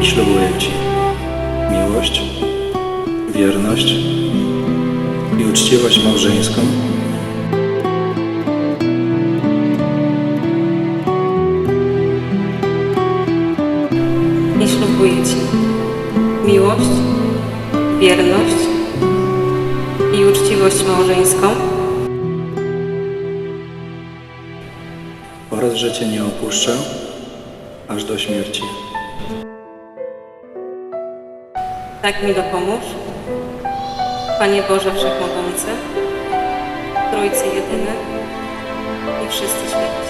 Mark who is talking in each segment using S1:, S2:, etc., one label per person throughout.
S1: I ślubuję Ci miłość, wierność
S2: i uczciwość małżeńską. Miłość, wierność i uczciwość małżeńską
S1: oraz że Cię nie opuszczę aż do śmierci.
S2: Tak mi dopomóż, Panie Boże Wszechmogący, Trójcy Jedyny i wszyscy święci.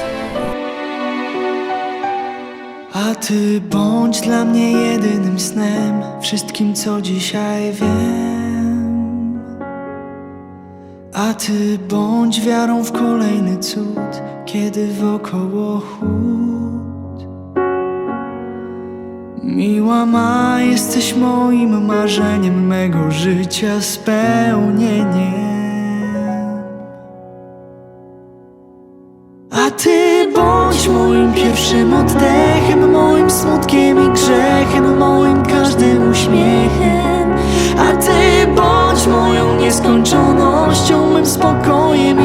S3: A ty bądź dla mnie jedynym snem, wszystkim co dzisiaj wiem. A ty bądź wiarą w kolejny cud, kiedy wokoło chłód. Miła ma, jesteś moim marzeniem, mego życia spełnieniem. A ty bądź moim pierwszym oddechem, moim smutkiem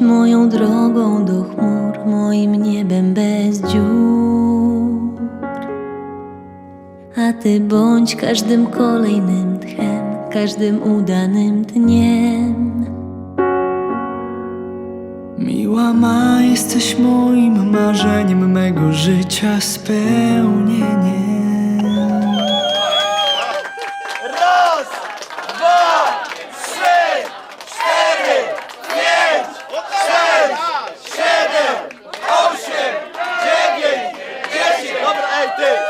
S4: Moją drogą do chmur, moim niebem bez dziur. A ty bądź każdym kolejnym tchem, każdym udanym dniem.
S3: Miła ma, jesteś moim marzeniem, mego życia spełnieniem. day.